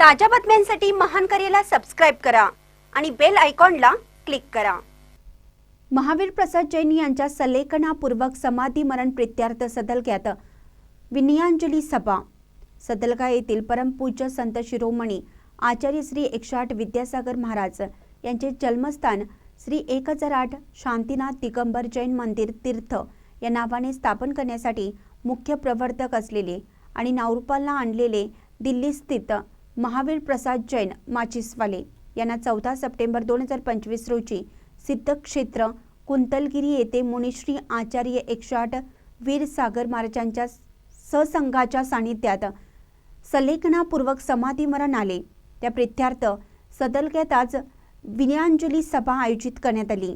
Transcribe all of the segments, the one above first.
ताज्या बातम्यांसाठी महान करेला सबस्क्राईब करा आणि बेल आयकॉनला क्लिक करा. महावीर प्रसाद जैन यांच्या सलेखनापूर्वक समाधी मरण प्रित्यार्थ सदलक्यात विनयांजली सभा. सदलगा येथील परमपूज्य संत शिरोमणी आचार्य श्री एकशे आठ विद्यासागर महाराज यांचे जन्मस्थान श्री एक हजार आठ शांतीनाथ दिगंबर जैन मंदिर तीर्थ या नावाने स्थापन करण्यासाठी मुख्य प्रवर्तक असलेले आणि नावरूपाला आणलेले दिल्ली स्थित महावीर प्रसाद जैन माचिसवाले यांना चौदा सप्टेंबर दोन हजार पंचवीस रोजी सिद्धक्षेत्र कुंतलगिरी येथे मुनिश्री आचार्य एकशे आठ वीर सागर महाराजांच्या ससंघाच्या सानिध्यात सलेखनापूर्वक समाधीमरण आले. त्या प्रित्यार्थ सदलक्यात आज विनयांजली सभा आयोजित करण्यात आली.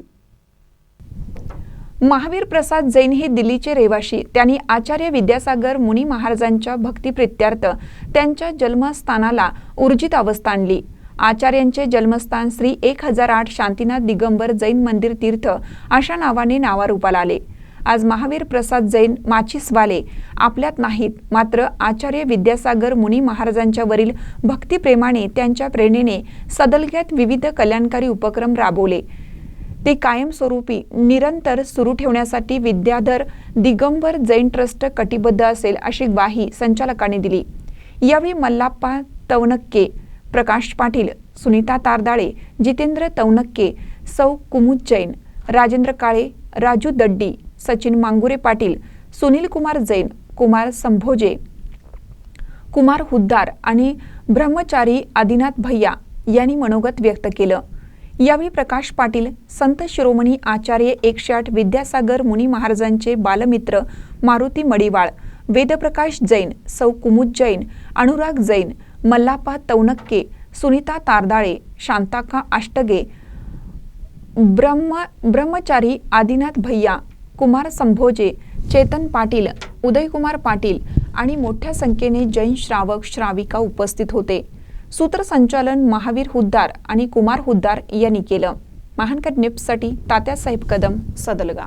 महावीर प्रसाद जैन हे दिल्लीचे रहिवाशी. त्यांनी आचार्य विद्यासागर मुनी महाराजांच्या भक्तिप्रित्यार्थ त्यांच्या जन्मस्थानाला ऊर्जित अवस्था आणली. आचार्यांचे जन्मस्थान श्री एक हजार आठ शांतीनाथ दिगंबर जैन मंदिर तीर्थ अशा नावाने नावारूपाला आले. आज महावीर प्रसाद जैन माचिसवाले आपल्यात नाहीत मात्र आचार्य विद्यासागर मुनी महाराजांच्या वरील भक्तिप्रेमाने त्यांच्या प्रेरणेने सदलग्यात विविध कल्याणकारी उपक्रम राबवले. ते कायमस्वरूपी निरंतर सुरू ठेवण्यासाठी विद्याधर दिगंबर जैन ट्रस्ट कटिबद्ध असेल अशी ग्वाही संचालकांनी दिली. यावेळी मल्लाप्पा तवनक्के प्रकाश पाटील सुनीता तारदाळे जितेंद्र तवनक्के सौ कुमुद जैन राजेंद्र काळे राजू दड्डी सचिन मांगुरे पाटील सुनील कुमार जैन कुमार संभोजे कुमार हुद्दार आणि ब्रह्मचारी आदिनाथ भैया यांनी मनोगत व्यक्त केलं. यावेळी प्रकाश पाटील संत शिरोमणी आचार्य एकशे आठ विद्यासागर मुनी महाराजांचे बालमित्र मारुती मडिवाळ वेदप्रकाश जैन सौ कुमुद जैन अनुराग जैन मल्लापा तौनक्के सुनीता तारदाळे शांताका आष्टगे ब्रह्म ब्रह्मचारी आदिनाथ भैया कुमार संभोजे चेतन पाटील उदयकुमार पाटील आणि मोठ्या संख्येने जैन श्रावक श्राविका उपस्थित होते. सूत्रसंचालन महावीर हुद्दार आणि कुमार हुद्दार यांनी केलं. महानकर निप्ससाठी तात्यासाहेब कदम सदलगा.